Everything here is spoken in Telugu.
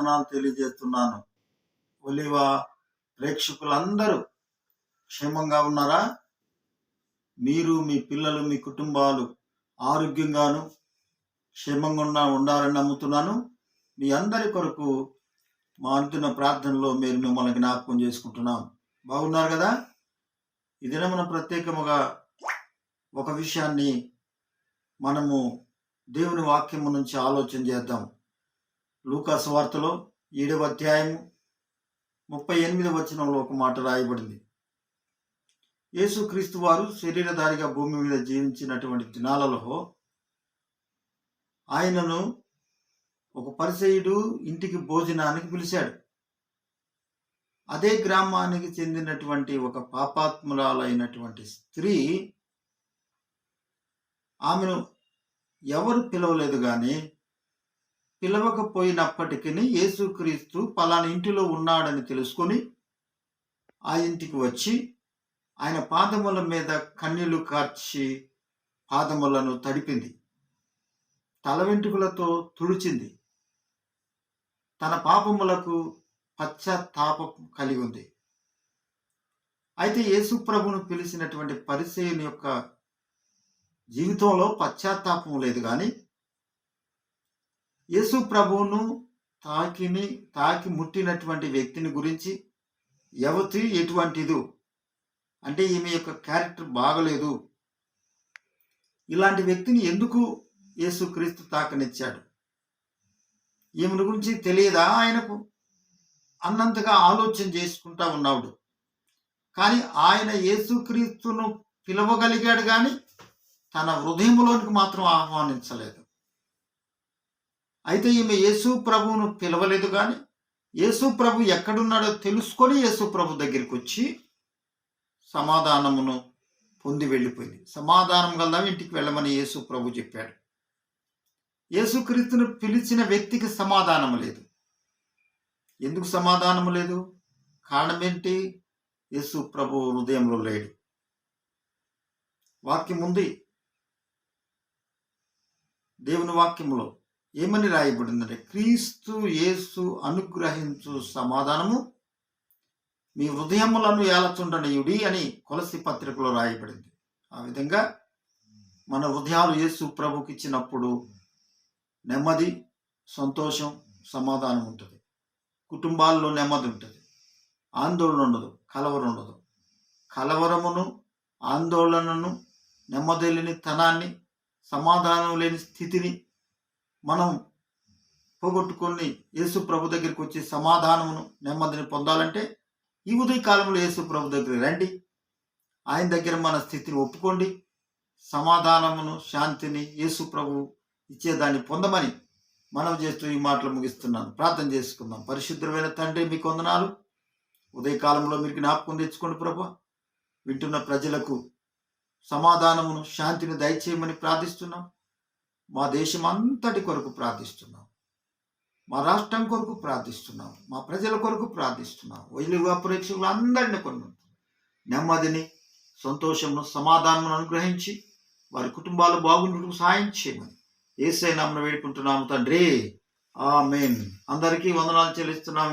వందనాలు తెలియజేస్తున్నాను. ఒలివ ప్రేక్షకులందరూ క్షేమంగా ఉన్నారా? మీరు మీ పిల్లలు మీ కుటుంబాలు ఆరోగ్యంగాను క్షేమంగా ఉన్న ఉండాలని నమ్ముతున్నాను. మీ అందరి కొరకు మా అంటున్న ప్రార్థనలో మీరు మిమ్మల్ని జ్ఞాపకం చేసుకుంటున్నాం. బాగున్నారు కదా? ఇదిన మనం ప్రత్యేకముగా ఒక విషయాన్ని మనము దేవుని వాక్యము నుంచి ఆలోచన చేద్దాం. లూకాసు వార్తలో ఏడవ అధ్యాయము ముప్పై ఎనిమిది వచనంలో ఒక మాట రాయబడింది. యేసుక్రీస్తు వారు శరీరధారిగా భూమి మీద జీవించినటువంటి దినాలలో ఆయనను ఒక పరిచయుడు ఇంటికి భోజనానికి పిలిచాడు. అదే గ్రామానికి చెందినటువంటి ఒక పాపాత్మురాలైనటువంటి స్త్రీ ఆమెను ఎవరు పిలవలేదు కానీ పిలవకపోయినప్పటికీ యేసుక్రీస్తు పలానా ఇంటిలో ఉన్నాడని తెలుసుకొని ఆ ఇంటికి వచ్చి ఆయన పాదముల మీద కన్నీళ్ళు కార్చి పాదములను తడిపింది. తల వెంట్రుకలతో తుడిచింది. తన పాపములకు పశ్చాత్తాపం కలిగి ఉంది. అయితే యేసు ప్రభును పిలిచినటువంటి పరిచయుని యొక్క జీవితంలో పశ్చాత్తాపం లేదు కానీ యేసు ప్రభువును తాకిని తాకి ముట్టినటువంటి వ్యక్తిని గురించి యవతి ఎటువంటిదు? అంటే ఈమె యొక్క క్యారెక్టర్ బాగలేదు. ఇలాంటి వ్యక్తిని ఎందుకు యేసుక్రీస్తు తాకనిచ్చాడు? ఈమెను గురించి తెలియదా ఆయనకు? అన్నంతగా ఆలోచన చేసుకుంటా ఉన్నాడు. కానీ ఆయన యేసుక్రీస్తును పిలవగలిగాడు కానీ తన హృదయంలోనికి మాత్రం ఆహ్వానించలేదు. అయితే ఈమె యేసు ప్రభువును పిలవలేదు కానీ యేసు ప్రభు ఎక్కడున్నాడో తెలుసుకొని యేసు ప్రభు దగ్గరికి వచ్చి సమాధానమును పొంది వెళ్ళిపోయింది. సమాధానం కలదాం ఇంటికి వెళ్ళమని యేసు ప్రభు చెప్పాడు. యేసుక్రీస్తును పిలిచిన వ్యక్తికి సమాధానం లేదు. ఎందుకు సమాధానం లేదు? కారణం ఏంటి యేసు ప్రభు హృదయంలో లేడు. వాక్యం ఉంది దేవుని వాక్యంలో ఏమని రాయబడిందంటే క్రీస్తు యేసు అనుగ్రహించు సమాధానము. మీ హృదయములను ఏలచుండనీయుడి అని కొలసి పత్రికలో రాయబడింది. ఆ విధంగా మన హృదయాలు యేసు ప్రభుకి ఇచ్చినప్పుడు నెమ్మది సంతోషం సమాధానం ఉంటుంది. కుటుంబాల్లో నెమ్మది ఉంటుంది. ఆందోళన ఉండదు కలవరం ఉండదు. కలవరమును ఆందోళనను నెమ్మది లేని తనాన్ని సమాధానం లేని స్థితిని మనం పోగొట్టుకొని యేసు ప్రభు దగ్గరికి వచ్చి సమాధానమును నెమ్మదిని పొందాలంటే ఈ ఉదయ కాలంలో యేసు ప్రభు దగ్గర రండి. ఆయన దగ్గర మన స్థితిని ఒప్పుకోండి. సమాధానమును శాంతిని యేసు ప్రభు ఇచ్చేదాన్ని పొందమని మనం చేస్తూ ఈ మాటలు ముగిస్తున్నాను. ప్రార్థన చేసుకుందాం. పరిశుద్ధమైన తండ్రి మీకు వందనాలు. ఉదయకాలంలో మీరు జ్ఞాపకం తెచ్చుకోండి ప్రభు. వింటున్న ప్రజలకు సమాధానమును శాంతిని దయచేయమని ప్రార్థిస్తున్నాం. మా దేశం అంతటి కొరకు ప్రార్థిస్తున్నాం. మా రాష్ట్రం కొరకు ప్రార్థిస్తున్నాం. మా ప్రజల కొరకు ప్రార్థిస్తున్నాం. వైలుగా ప్రేక్షకులు అందరిని కొన్ని నెమ్మదిని సంతోషమును సమాధానమును అనుగ్రహించి వారి కుటుంబాలు బాగుండటం సహాయం చేయమని ఏసై వేడుకుంటున్నాము తండ్రి. ఆ మేన్ అందరికీ వందనాలు చెల్లిస్తున్నాం.